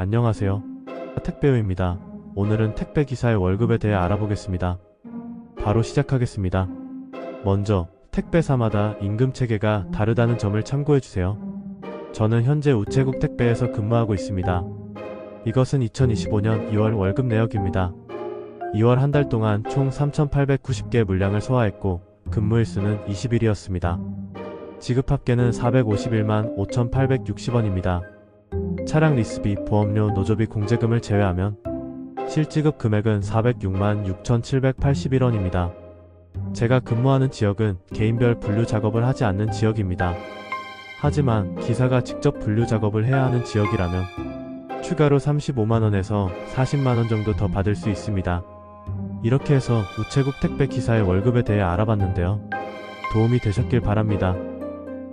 안녕하세요. 택배요입니다. 오늘은 택배 기사의 월급에 대해 알아보겠습니다. 바로 시작하겠습니다. 먼저 택배사마다 임금 체계가 다르다는 점을 참고해 주세요. 저는 현재 우체국 택배에서 근무하고 있습니다. 이것은 2025년 2월 월급 내역입니다. 2월 한 달 동안 총 3,890개 물량을 소화했고 근무일 수는 20일이었습니다. 지급 합계는 451만 5,860원입니다. 차량 리스비, 보험료, 노조비, 공제금을 제외하면 실지급 금액은 406만 6,781원입니다. 제가 근무하는 지역은 개인별 분류 작업을 하지 않는 지역입니다. 하지만 기사가 직접 분류 작업을 해야 하는 지역이라면 추가로 35만원에서 40만원 정도 더 받을 수 있습니다. 이렇게 해서 우체국 택배 기사의 월급에 대해 알아봤는데요. 도움이 되셨길 바랍니다.